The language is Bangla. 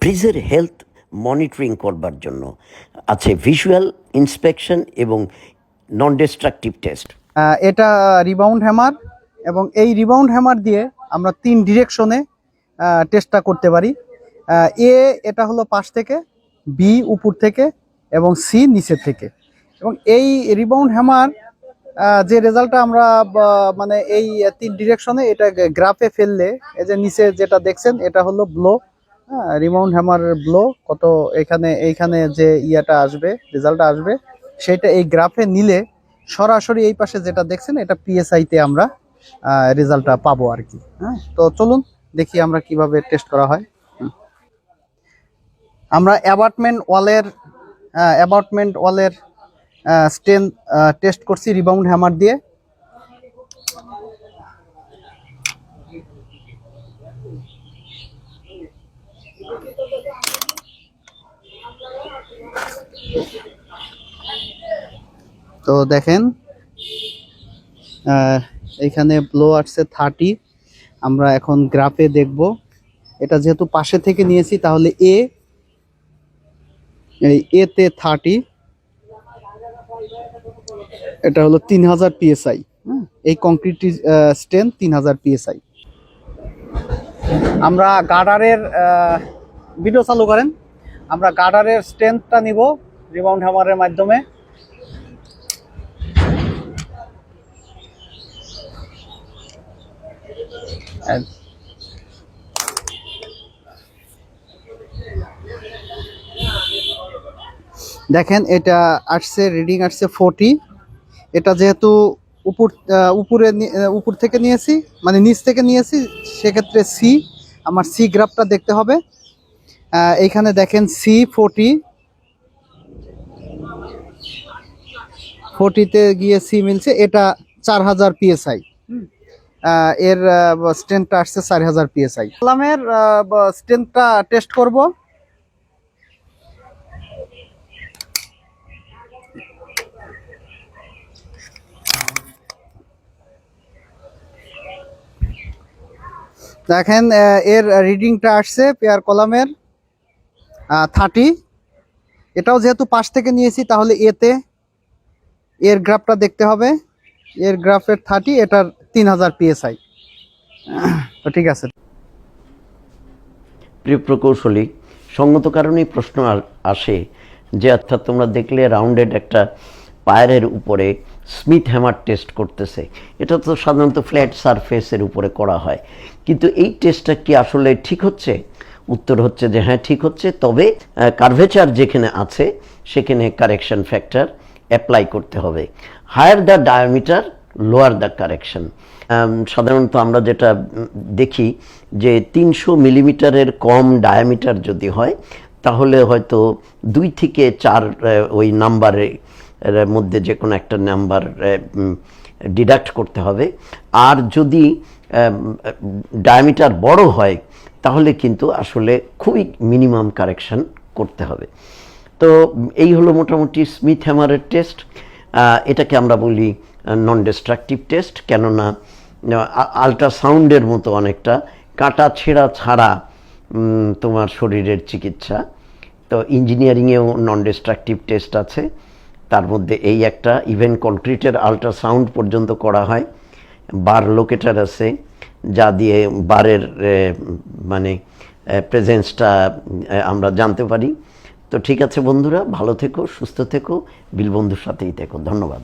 ব্রিজের হেলথ মনিটরিং করবার জন্য আছে ভিজুয়াল ইন্সপেকশন এবং নন ডিস্ট্রাকটিভ টেস্ট এটা রিবাউন্ড হ্যামার এবং এই রিবাউন্ড হ্যামার দিয়ে আমরা তিন ডিরেকশনে টেস্টটা করতে পারি। এ, এটা হলো পাশ থেকে বি উপর থেকে এবং সি নিচের থেকে। এবং এই রিবাউন্ড হ্যামার যে রেজাল্টটা আমরা মানে এই তিন ডিরেকশনে এটা গ্রাফে ফেললে, এই যে নিচে যেটা দেখছেন, এটা হলো ব্লো রিমাউন্ড হ্যামার ব্লো কত এখানে, এইখানে যে ইয়েটা আসবে রেজাল্টটা আসবে, সেটা এই গ্রাফে নিলে সরাসরি এই পাশে যেটা দেখছেন, এটা পিএসআই তে আমরা রেজাল্টটা পাবো আর কি। হ্যাঁ তো চলুন দেখি আমরা কীভাবে টেস্ট করা হয়। আমরা অ্যাপার্টমেন্ট ওয়ালের অ্যাপার্টমেন্ট ওয়ালের স্টেন টেস্ট করছি রিবাউন্ড হ্যামার দিয়ে। তো দেখেন এখানে ব্লো আসছে থার্টি আমরা এখন গ্রাফে দেখব। এটা যেহেতু পাশে থেকে নিয়েছি, তাহলে এ এই এতে থার্টি এটা হলো তিন হাজার পিএসআই এই কংক্রিট স্টেন তিন হাজার পিএসআই আমরা গার্ডারের ভিডিও চালু করেন। আমরা গার্ডারের স্ট্রেংথটা নিব রিবাউন্ড হ্যামারের মাধ্যমে। দেখেন, এটা আসছে রিডিং আসছে ফোরটি এটা যেহেতু উপর উপরে উপর থেকে নিয়েছি মানে নিচ থেকে নিয়েছি, সেক্ষেত্রে সি আমার সি গ্রাফটা দেখতে হবে। এইখানে দেখেন সি ফোরটি ফোরটিতে গিয়ে সি মিলছে, এটা চার হাজার পিএসআই এর স্ট্রেংথটা আসছে চার হাজার পিএসআই কলামের স্ট্রেংথটা টেস্ট করব। দেখেন এর রিডিংটা আসছে পেয়ার কলামের থার্টি এটাও যেহেতু পাশ থেকে নিয়েছি, তাহলে এতে এর গ্রাফটা দেখতে হবে। এর গ্রাফের থার্টি এটার তিন হাজার পিএসআই তো ঠিক আছে। প্রিয় প্রকৌশলী, সঙ্গত কারণেই প্রশ্ন আসে যে, অর্থাৎ তোমরা দেখলে রাউন্ডেড একটা পায়ারের উপরে স্মিথ হ্যামার টেস্ট করতেছে। এটা তো সাধারণত ফ্ল্যাট সারফেসের উপরে করা হয়। কিন্তু এই টেস্টটা কি আসলে ঠিক হচ্ছে? উত্তর হচ্ছে যে হ্যাঁ ঠিক হচ্ছে। তবে কার্ভেচার যেখানে আছে, সেখানে কারেকশন ফ্যাক্টর অ্যাপ্লাই করতে হবে। Higher the diameter lower the correction সাধারণত আমরা যেটা দেখি যে তিনশো মিলিমিটারের কম ডায়ামিটার যদি হয়, তাহলে হয়তো দুই থেকে চার ওই নাম্বারের মধ্যে যে কোনো একটা নাম্বার ডিডাক্ট করতে হবে। আর যদি ডায়ামিটার বড় হয়, তাহলে কিন্তু আসলে খুবই মিনিমাম কারেকশন করতে হবে। তো এই হলো মোটামুটি স্মিথ হ্যামারের টেস্ট এটাকে আমরা বলি নন ডিস্ট্রাকটিভ টেস্ট কেননা আলট্রাসাউন্ডের মতো অনেকটা, কাটা ছেঁড়া ছাড়া তোমার শরীরের চিকিৎসা। তো ইঞ্জিনিয়ারিংয়েও নন ডিস্ট্রাকটিভ টেস্ট আছে। তার মধ্যে এই একটা ইভেন কনক্রিটের আলট্রাসাউন্ড পর্যন্ত করা হয়। বার লোকেটার আছে, যা দিয়ে বারের মানে প্রেজেন্সটা আমরা জানতে পারি। তো ঠিক আছে বন্ধুরা, ভালো থেকো, সুস্থ থেকো, বিলবন্ধুর সাথেই থেকো। ধন্যবাদ।